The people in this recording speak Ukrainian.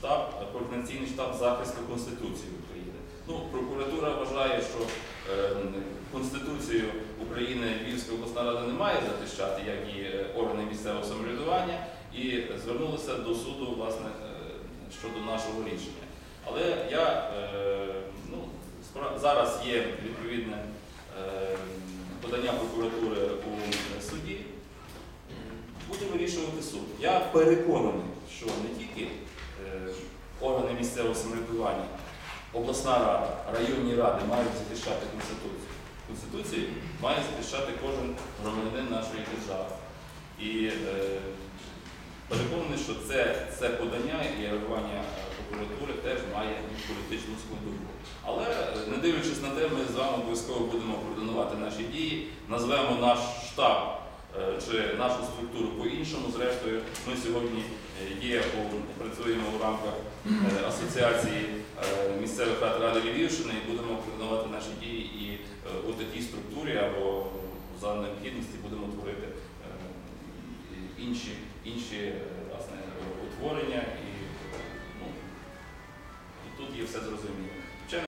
штаб, координаційний штаб захисту Конституції України. Ну, прокуратура вважає, що е, Конституцію України Львівська обласна рада не має захищати, як і е, органи місцевого самоврядування, і звернулися до суду власне е, щодо нашого рішення. Але я е, ну, зараз є відповідне е, подання прокуратури у суді. Буде вирішувати суд. Я переконаний, що не тільки е, місцевого самоврядування, обласна рада, районні ради мають захищати Конституцію. Конституцію має захищати кожен громадянин нашої держави. І е, переконаний, що це, це подання і реагування е, прокуратури теж має політичну складову. Але е, не дивлячись на те, ми з вами обов'язково будемо координувати наші дії, назвемо наш штаб е, чи нашу структуру по-іншому. Зрештою, ми сьогодні є у, працюємо у рамках е, асоціації е, місцевих рад Ради Львівщини і будемо координувати наші дії і е, у такій структурі або за необхідності будемо творити інші, інші власне, утворення і, ну, і тут є все зрозуміло.